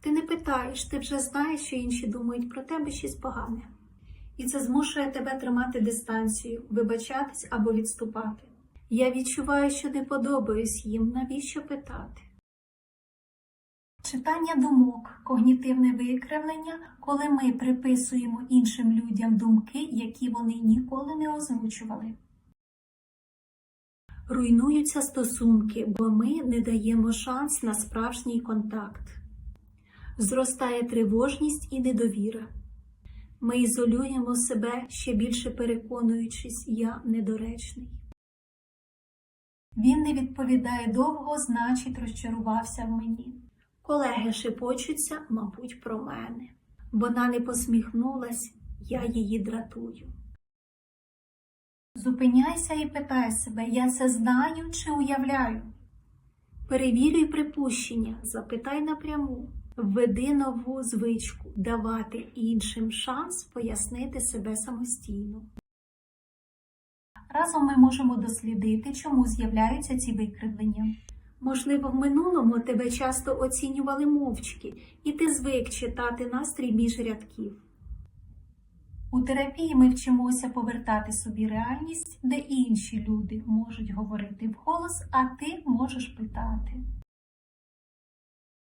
Ти не питаєш, ти вже знаєш, що інші думають про тебе щось погане. І це змушує тебе тримати дистанцію, вибачатись або відступати. Я відчуваю, що не подобаюсь їм, навіщо питати? Читання думок, когнітивне викривлення, коли ми приписуємо іншим людям думки, які вони ніколи не озвучували. Руйнуються стосунки, бо ми не даємо шанс на справжній контакт. Зростає тривожність і недовіра. Ми ізолюємо себе ще більше переконуючись, я недоречний. Він не відповідає довго, значить, розчарувався в мені. Колеги шепочуться, мабуть, про мене. Вона не посміхнулась, я її дратую. Зупиняйся і питай себе, я це знаю чи уявляю. Перевірюй припущення, запитай напряму. Введи нову звичку давати іншим шанс пояснити себе самостійно. Разом ми можемо дослідити, чому з'являються ці викривлення. Можливо, в минулому тебе часто оцінювали мовчки, і ти звик читати настрій між рядків. У терапії ми вчимося повертати собі реальність, де інші люди можуть говорити вголос, а ти можеш питати.